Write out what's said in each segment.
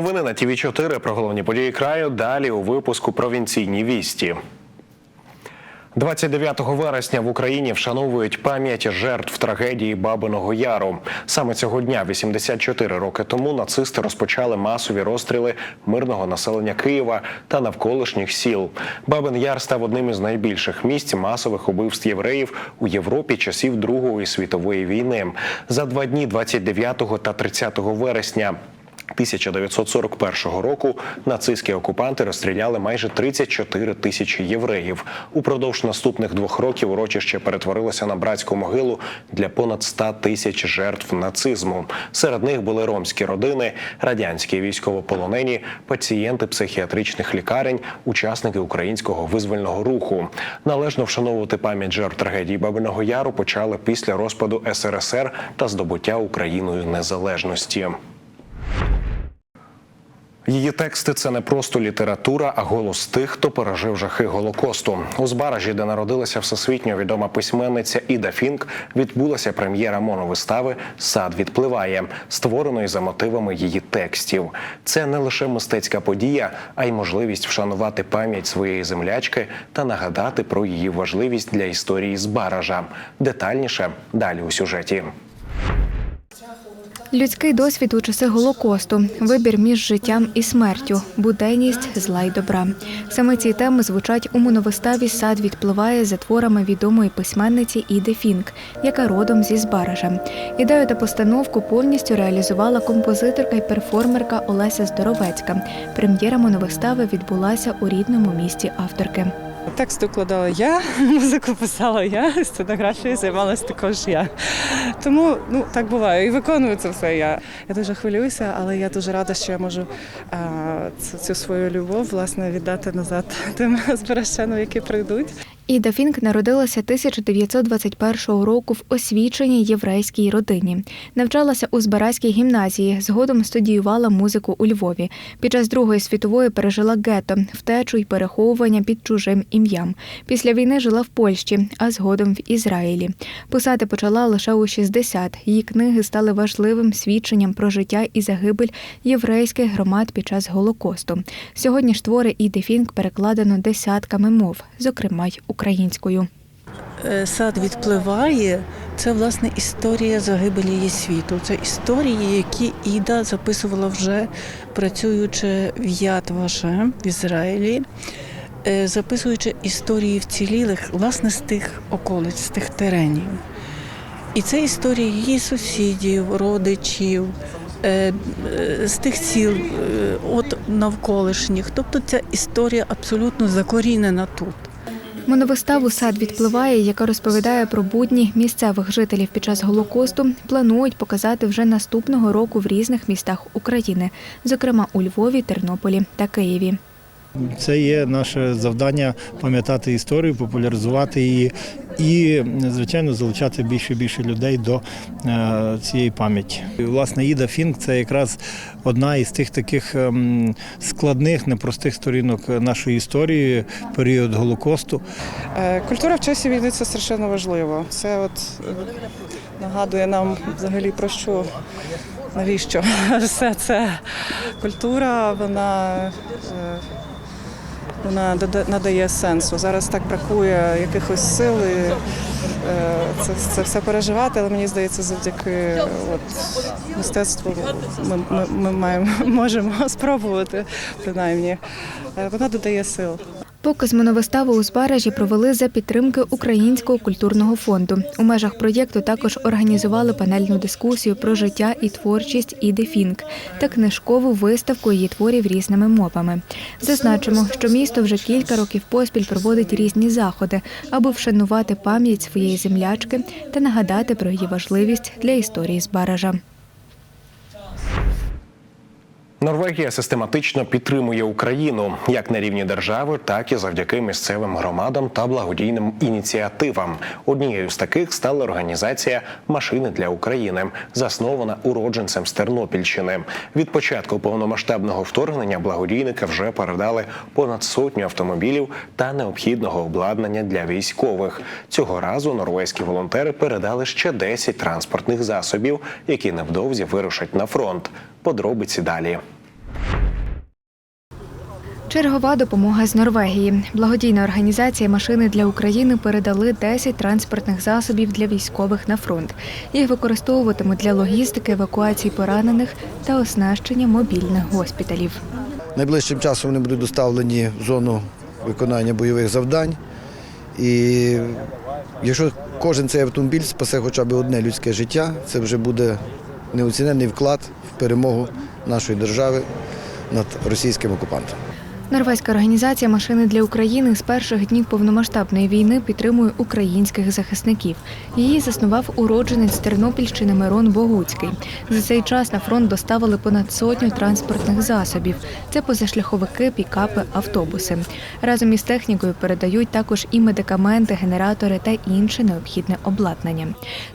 Новини на ТВ 4 про головні події краю. Далі у випуску провінційні вісті. 29 вересня в Україні вшановують пам'ять жертв трагедії Бабиного Яру. Саме цього дня, 84 роки тому, нацисти розпочали масові розстріли мирного населення Києва та навколишніх сіл. Бабин Яр став одним із найбільших місць масових убивств євреїв у Європі часів Другої світової війни. За два дні, 29 та 30 вересня. 1941 року нацистські окупанти розстріляли майже 34 тисячі євреїв. Упродовж наступних двох років урочище перетворилося на братську могилу для понад 100 тисяч жертв нацизму. Серед них були ромські родини, радянські військовополонені, пацієнти психіатричних лікарень, учасники українського визвольного руху. Належно вшановувати пам'ять жертв трагедії Бабиного Яру почали після розпаду СРСР та здобуття Україною незалежності. Її тексти це не просто література, а голос тих, хто пережив жахи голокосту. У Збаражі, де народилася всесвітньо відома письменниця Іда Фінк, відбулася прем'єра моновистави Сад відпливає, створеної за мотивами її текстів. Це не лише мистецька подія, а й можливість вшанувати пам'ять своєї землячки та нагадати про її важливість для історії Збаража. Детальніше далі у сюжеті. Людський досвід у часи голокосту, вибір між життям і смертю, буденність зла й добра. Саме ці теми звучать у моновиставі Сад відпливає за творами відомої письменниці Іди Фінк, яка родом зі Збаража. Ідею та постановку повністю реалізувала композиторка і перформерка Олеся Здоровецька. Прем'єра моновистави відбулася у рідному місті авторки. Текст укладала я, музику писала я, сценографією займалася також я. Тому ну так буває. І виконую це все я. Я дуже хвилююся, але я дуже рада, що я можу а, цю, цю свою любов власне віддати назад тим збиращанам, які прийдуть. Іда Фінк народилася 1921 року в освіченій єврейській родині. Навчалася у Збаразькій гімназії, згодом студіювала музику у Львові. Під час Другої світової пережила гетто, втечу й переховування під чужим ім'ям. Після війни жила в Польщі, а згодом в Ізраїлі. Писати почала лише у 60. Її книги стали важливим свідченням про життя і загибель єврейських громад під час Голокосту. Сьогодні ж твори Іди Фінк перекладено десятками мов, зокрема й українською. Е, Сад відпливає. Це власне історія загибелі світу. Це історії, які Іда записувала вже працюючи в Яд Вашем в Ізраїлі, е, записуючи історії вцілілих власне з тих околиць, з тих теренів. І це історії її сусідів, родичів. е, З тих сіл, от навколишніх, тобто ця історія абсолютно закорінена тут. Моновиставу Сад відпливає, яка розповідає про будні місцевих жителів під час голокосту. Планують показати вже наступного року в різних містах України, зокрема у Львові, Тернополі та Києві. Це є наше завдання пам'ятати історію, популяризувати її і, звичайно, залучати більше і більше людей до е, цієї пам'яті. Власне, Іда Фінк це якраз одна із тих таких ем, складних, непростих сторінок нашої історії, період Голокосту. Е, Культура в часі війни це страшенно важливо. Це от е, нагадує нам взагалі про що, навіщо все це. Культура, вона, вона надає сенсу. Зараз так бракує якихось сил і, е, це, це все переживати, але мені здається, завдяки от, мистецтву ми, ми, ми маємо, можемо спробувати, принаймні. Е, Вона додає сил. Показ моновистави у Збаражі провели за підтримки Українського культурного фонду. У межах проєкту також організували панельну дискусію про життя і творчість Іди Фінк та книжкову виставку її творів різними мовами. Зазначимо, що місто вже кілька років поспіль проводить різні заходи, аби вшанувати пам'ять своєї землячки та нагадати про її важливість для історії Збаража. Норвегія систематично підтримує Україну як на рівні держави, так і завдяки місцевим громадам та благодійним ініціативам. Однією з таких стала організація Машини для України, заснована уродженцем з Тернопільщини. Від початку повномасштабного вторгнення благодійники вже передали понад сотню автомобілів та необхідного обладнання для військових. Цього разу норвезькі волонтери передали ще 10 транспортних засобів, які невдовзі вирушать на фронт. Подробиці далі. Чергова допомога з Норвегії. Благодійна організація Машини для України передали 10 транспортних засобів для військових на фронт. Їх використовуватимуть для логістики, евакуації поранених та оснащення мобільних госпіталів. Найближчим часом вони будуть доставлені в зону виконання бойових завдань. І якщо кожен цей автомобіль спасе хоча б одне людське життя, це вже буде неоціненний вклад в перемогу нашої держави над російським окупантом. Норвезька організація Машини для України з перших днів повномасштабної війни підтримує українських захисників. Її заснував уродженець Тернопільщини Мирон Богуцький. За цей час на фронт доставили понад сотню транспортних засобів. Це позашляховики, пікапи, автобуси. Разом із технікою передають також і медикаменти, генератори та інше необхідне обладнання.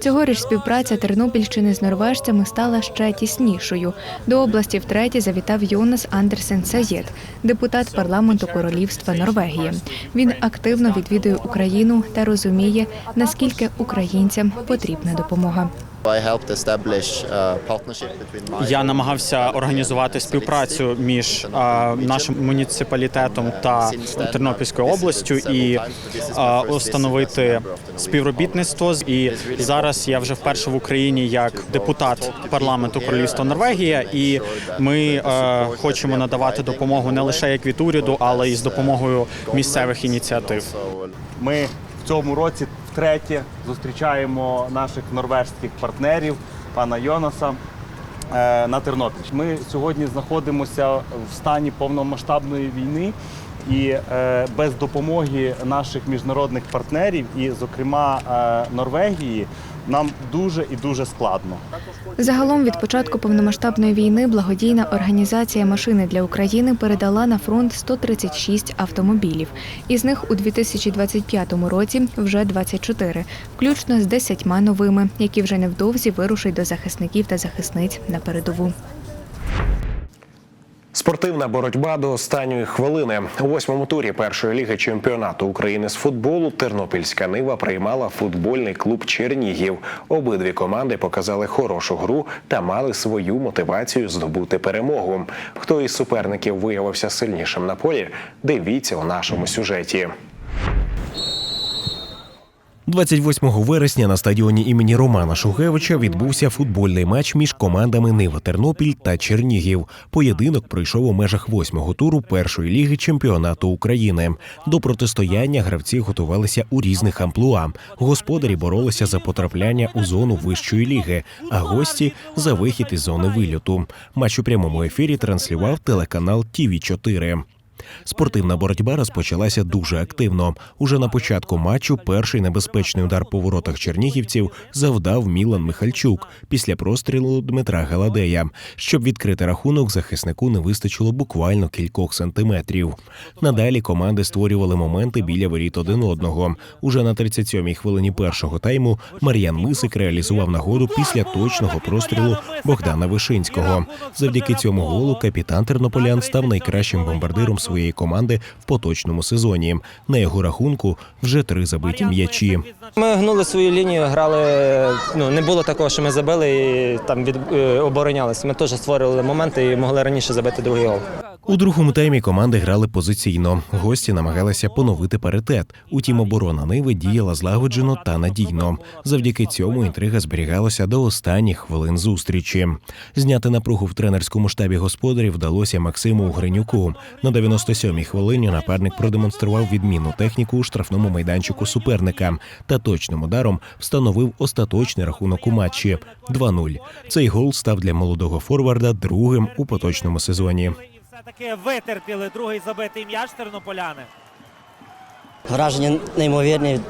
Цьогоріч співпраця Тернопільщини з норвежцями стала ще тіснішою. До області втретє завітав Йонас Андерсен Саєт, депутат парламенту Королівства Норвегії. Він активно відвідує Україну та розуміє, наскільки українцям потрібна допомога. I helped establish a partnership between my Я намагався організувати співпрацю між нашим муніципалітетом та Тернопільською областю і установити співробітництво. І зараз я вже вперше в Україні як депутат парламенту Королівства Норвегія, і ми е, хочемо надавати допомогу не лише як від уряду, але й з допомогою місцевих ініціатив. Ми в цьому році втретє зустрічаємо наших норвежських партнерів, пана Йонаса е, на Тернопіль. Ми сьогодні знаходимося в стані повномасштабної війни. І е, без допомоги наших міжнародних партнерів, і, зокрема, е, Норвегії, нам дуже і дуже складно. Загалом від початку повномасштабної війни благодійна організація Машини для України передала на фронт 136 автомобілів. Із них у 2025 році вже 24, включно з 10 новими, які вже невдовзі вирушать до захисників та захисниць на передову. Спортивна боротьба до останньої хвилини у восьмому турі першої ліги чемпіонату України з футболу Тернопільська Нива приймала футбольний клуб Чернігів. Обидві команди показали хорошу гру та мали свою мотивацію здобути перемогу. Хто із суперників виявився сильнішим на полі? Дивіться у нашому сюжеті. 28 вересня на стадіоні імені Романа Шухевича відбувся футбольний матч між командами Нива Тернопіль та Чернігів. Поєдинок пройшов у межах восьмого туру першої ліги чемпіонату України. До протистояння гравці готувалися у різних амплуа. Господарі боролися за потрапляння у зону вищої ліги, а гості за вихід із зони вильоту. Матч у прямому ефірі транслював телеканал ТІВІ 4 Спортивна боротьба розпочалася дуже активно. Уже на початку матчу перший небезпечний удар по воротах чернігівців завдав Мілан Михальчук після прострілу Дмитра Галадея. Щоб відкрити рахунок, захиснику не вистачило буквально кількох сантиметрів. Надалі команди створювали моменти біля воріт один одного. Уже на 37-й хвилині першого тайму Мар'ян Мисик реалізував нагоду після точного прострілу Богдана Вишинського. Завдяки цьому голу капітан тернополян став найкращим бомбардиром своєї команди в поточному сезоні. На його рахунку вже три забиті м'ячі. Ми гнули свою лінію, грали. Ну не було такого, що ми забили і там від оборонялись. оборонялися. Ми теж створювали моменти і могли раніше забити другий гол. У другому таймі команди грали позиційно. Гості намагалися поновити паритет. Утім, оборона Ниви діяла злагоджено та надійно. Завдяки цьому інтрига зберігалася до останніх хвилин зустрічі. Зняти напругу в тренерському штабі господарів вдалося Максиму Угринюку. На 97-й хвилині напарник продемонстрував відмінну техніку у штрафному майданчику суперника та точним ударом встановив остаточний рахунок у матчі 2-0. Цей гол став для молодого форварда другим у поточному сезоні. Все-таки витерпіли другий забитий м'яч тернополяни. Враження неймовірні.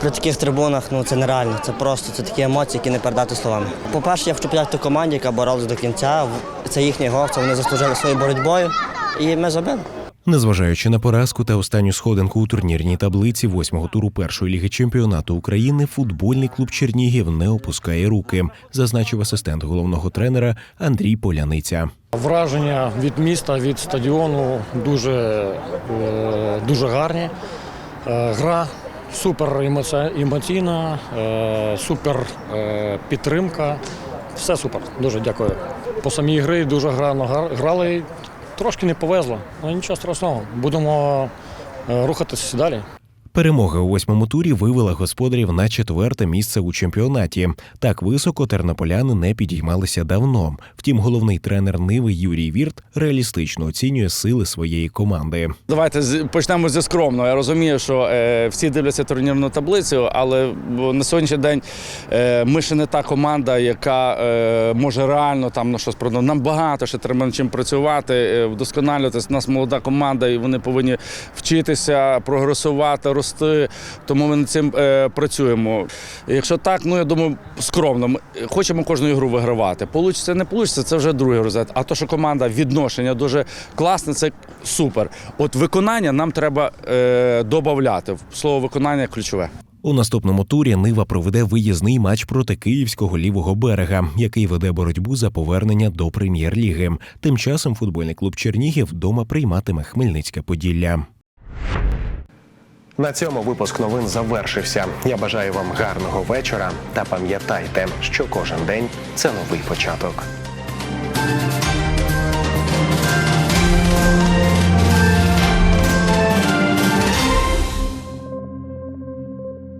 При таких трибунах ну це нереально. Це просто це такі емоції, які не передати словами. По-перше, я хочу подякувати команді, яка боролась до кінця. Це їхній гол, це вони заслужили своєю боротьбою. І ми забили. Незважаючи на поразку та останню сходинку у турнірній таблиці восьмого туру першої ліги чемпіонату України, футбольний клуб Чернігів не опускає руки, зазначив асистент головного тренера Андрій Поляниця. Враження від міста, від стадіону дуже, е, дуже гарні. Е, Гра супер емоційна, е, супер підтримка. Все супер. Дуже дякую. По самій грі дуже гарно гра- грали. Трошки не повезло, але нічого страшного. Будемо е, рухатися далі. Перемога у восьмому турі вивела господарів на четверте місце у чемпіонаті. Так високо тернополяни не підіймалися давно. Втім, головний тренер Ниви Юрій Вірт реалістично оцінює сили своєї команди. Давайте почнемо зі скромного. Я розумію, що е, всі дивляться турнірну таблицю, але на сьогоднішній день е, ми ще не та команда, яка е, може реально там на щось продати. Нам багато ще треба над чим працювати, вдосконалюватися. У нас молода команда, і вони повинні вчитися, прогресувати, рости. Тому ми над цим е, працюємо. Якщо так, ну я думаю, скромно. Ми хочемо кожну ігру вигравати. Получиться, не получиться, це вже другий розгляд. А то, що команда відношення дуже класне, це супер. От виконання нам треба е, додати. Слово виконання ключове. У наступному турі Нива проведе виїзний матч проти київського лівого берега, який веде боротьбу за повернення до прем'єр-ліги. Тим часом футбольний клуб Чернігів вдома прийматиме Хмельницьке Поділля. На цьому випуск новин завершився. Я бажаю вам гарного вечора та пам'ятайте, що кожен день це новий початок.